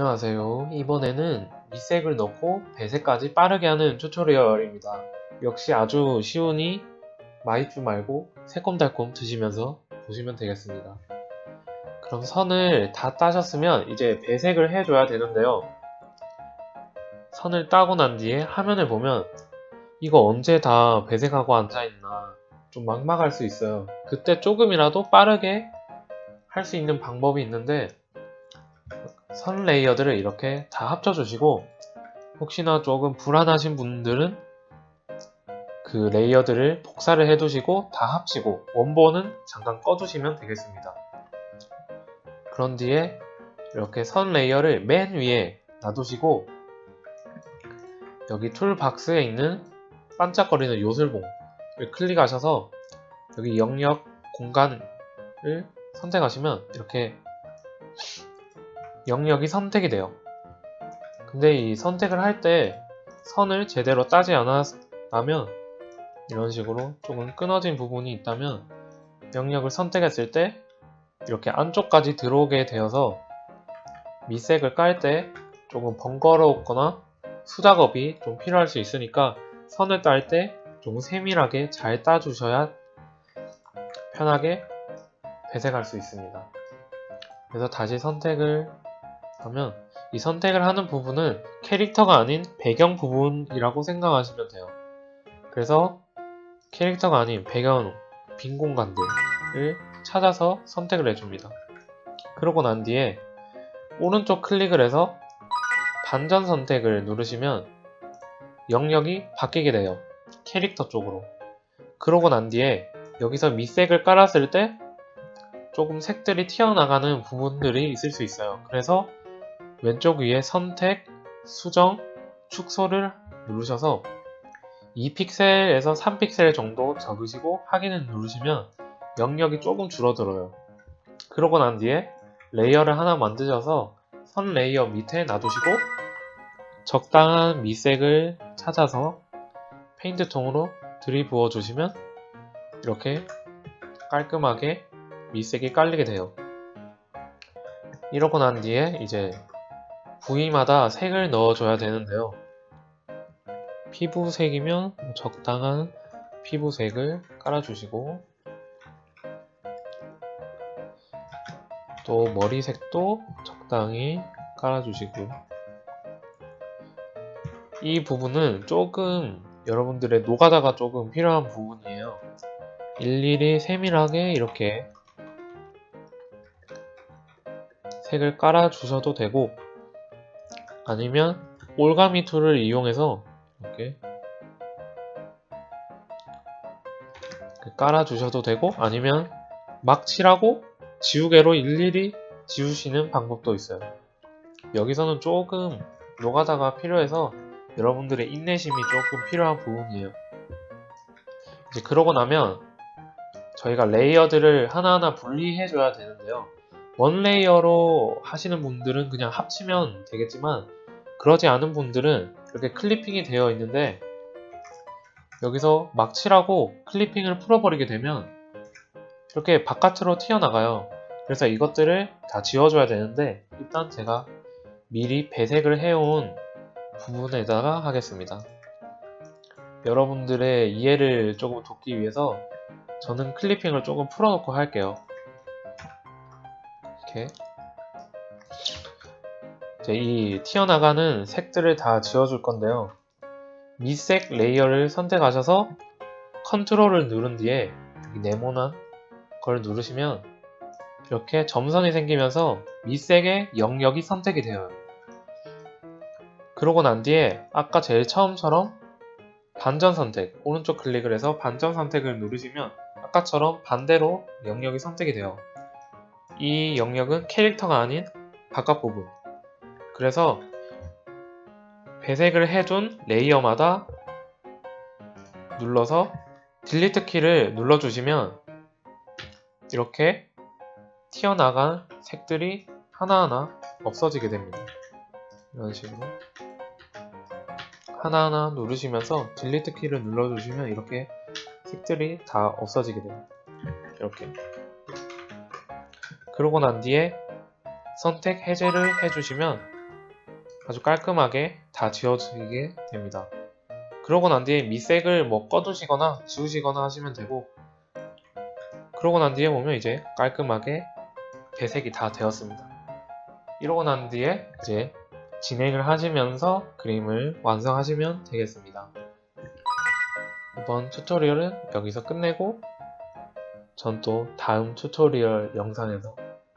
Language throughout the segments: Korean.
안녕하세요. 이번에는 밑색을 넣고 배색까지 빠르게 하는 튜토리얼입니다. 역시 아주 쉬우니 마이쮸 말고 새콤달콤 드시면서 보시면 되겠습니다. 그럼 선을 다 따셨으면 이제 배색을 해줘야 되는데요. 선을 따고 난 뒤에 화면을 보면 이거 언제 다 배색하고 앉아있나 좀 막막할 수 있어요. 그때 조금이라도 빠르게 할 수 있는 방법이 있는데 선 레이어들을 이렇게 다 합쳐주시고 혹시나 조금 불안하신 분들은 그 레이어들을 복사를 해두시고 다 합치고 원본은 잠깐 꺼두시면 되겠습니다. 그런 뒤에 이렇게 선 레이어를 맨 위에 놔두시고 여기 툴 박스에 있는 반짝거리는 요술봉을 클릭하셔서 여기 영역 공간을 선택하시면 이렇게 영역이 선택이 돼요. 근데 이 선택을 할 때 선을 제대로 따지 않았다면 이런 식으로 조금 끊어진 부분이 있다면 영역을 선택했을 때 이렇게 안쪽까지 들어오게 되어서 밑색을 깔 때 조금 번거롭거나 수작업이 좀 필요할 수 있으니까 선을 딸 때 좀 세밀하게 잘 따주셔야 편하게 배색할 수 있습니다. 그래서 다시 선택을 하면 이 선택을 하는 부분은 캐릭터가 아닌 배경 부분이라고 생각하시면 돼요. 그래서 캐릭터가 아닌 배경 빈 공간들을 찾아서 선택을 해줍니다. 그러고 난 뒤에 오른쪽 클릭을 해서 반전 선택을 누르시면 영역이 바뀌게 돼요. 캐릭터 쪽으로. 그러고 난 뒤에 여기서 밑색을 깔았을 때 조금 색들이 튀어나가는 부분들이 있을 수 있어요. 그래서 왼쪽 위에 선택, 수정, 축소를 누르셔서 2픽셀에서 3픽셀 정도 적으시고 확인을 누르시면 영역이 조금 줄어들어요. 그러고 난 뒤에 레이어를 하나 만드셔서 선 레이어 밑에 놔두시고 적당한 밑색을 찾아서 페인트 통으로 들이부어 주시면 이렇게 깔끔하게 밑색이 깔리게 돼요. 이러고 난 뒤에 이제 부위마다 색을 넣어줘야 되는데요. 피부색이면 적당한 피부색을 깔아주시고 또 머리색도 적당히 깔아주시고 이 부분은 조금 여러분들의 노가다가 조금 필요한 부분이에요. 일일이 세밀하게 이렇게 색을 깔아주셔도 되고 아니면 올가미 툴을 이용해서 이렇게 깔아주셔도 되고 아니면 막 칠하고 지우개로 일일이 지우시는 방법도 있어요. 여기서는 조금 노가다가 필요해서 여러분들의 인내심이 조금 필요한 부분이에요. 이제 그러고 나면 저희가 레이어들을 하나하나 분리해줘야 되는데요. 원 레이어로 하시는 분들은 그냥 합치면 되겠지만 그러지 않은 분들은 이렇게 클리핑이 되어 있는데 여기서 막 칠하고 클리핑을 풀어버리게 되면 이렇게 바깥으로 튀어나가요. 그래서 이것들을 다 지워줘야 되는데 일단 제가 미리 배색을 해온 부분에다가 하겠습니다. 여러분들의 이해를 조금 돕기 위해서 저는 클리핑을 조금 풀어놓고 할게요. 이렇게 이 튀어나가는 색들을 다 지워줄 건데요. 밑색 레이어를 선택하셔서 컨트롤을 누른 뒤에 네모난 걸 누르시면 이렇게 점선이 생기면서 밑색의 영역이 선택이 되어요. 그러고 난 뒤에 아까 제일 처음처럼 반전 선택, 오른쪽 클릭을 해서 반전 선택을 누르시면 아까처럼 반대로 영역이 선택이 돼요. 이 영역은 캐릭터가 아닌 바깥 부분. 그래서 배색을 해준 레이어마다 눌러서 딜리트 키를 눌러주시면 이렇게 튀어나간 색들이 하나하나 없어지게 됩니다. 이런 식으로 하나하나 누르시면서 딜리트 키를 눌러주시면 이렇게 색들이 다 없어지게 됩니다. 이렇게 그러고 난 뒤에 선택 해제를 해주시면 아주 깔끔하게 다 지워지게 됩니다. 그러고 난 뒤에 밑색을 뭐 꺼두시거나 지우시거나 하시면 되고 그러고 난 뒤에 보면 이제 깔끔하게 배색이 다 되었습니다. 이러고 난 뒤에 이제 진행을 하시면서 그림을 완성하시면 되겠습니다. 이번 튜토리얼은 여기서 끝내고 전 또 다음 튜토리얼 영상에서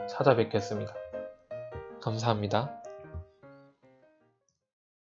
찾아뵙겠습니다. 감사합니다.